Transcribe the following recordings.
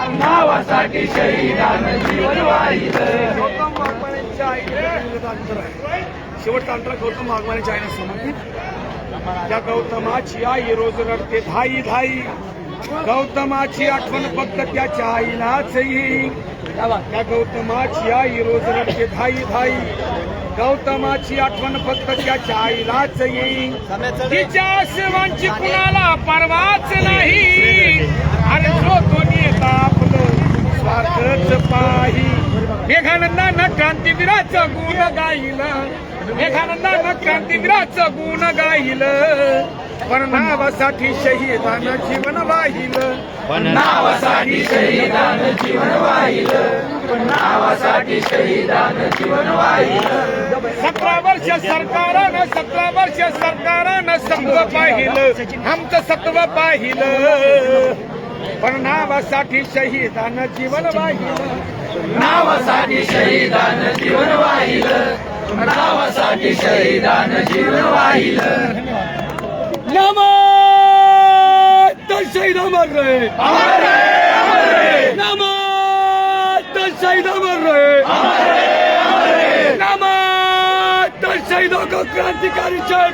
नावासाठी शहीदान जीवन गौतम वाघमारेंच्या आईने अंतर आहे. शेवटचा अंतर गौतम वाघमानेच्या आईने समर्पित त्या गौतमाची आई रोज रडते धाई धाई गौतमाची आठवण फक्त त्याच्या आईलाच येईल त्या गौतमाची आई रोज रडते धाई धाई गौतमाची आठवण फक्त त्याच्या आईलाच येईल तिच्या सेवांची कुणाला परवाच नाही. मेघानंदानं क्रांतीवीराचं गुण गाईलं. मेघानंदानं क्रांतीवीराचं गुण गाईलं. पण नावासाठी शहीदानं जीवन वाहिलं. नावासाठी शहीदान जीवन वाहिलं. नावासाठी शहीदान जीवन वाहिलं. सतरा वर्ष सरकारानं सतरा वर्ष सरकारानं सत्व पाहिलं. आमचं सत्व पाहिलं. पण नावासाठी शहीदानं जीवन वाहिलं. नावासाठी शहीदानं जीवन वाहिलं. नावासाठी शहीदानं जीवन वाहिलं. नमस्त शहीद अमर रहे अमर रहे अमर रहे नमस्त शहीद अमर रहे अमर रहे अमर रहे नमस्त शहीदों को क्रांतिकारी जय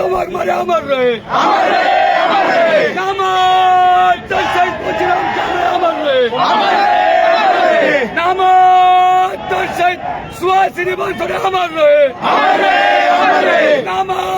शहीद गौतम वाघमारे अमर रहे अमर रहे अमर रहे नमस्त शहीद पुचराम कांबळे अमर रहे अमर रहे अमर रहे नमस्त शहीद सुहासिनी बनसोडे अमर रहे अमर रहे अमर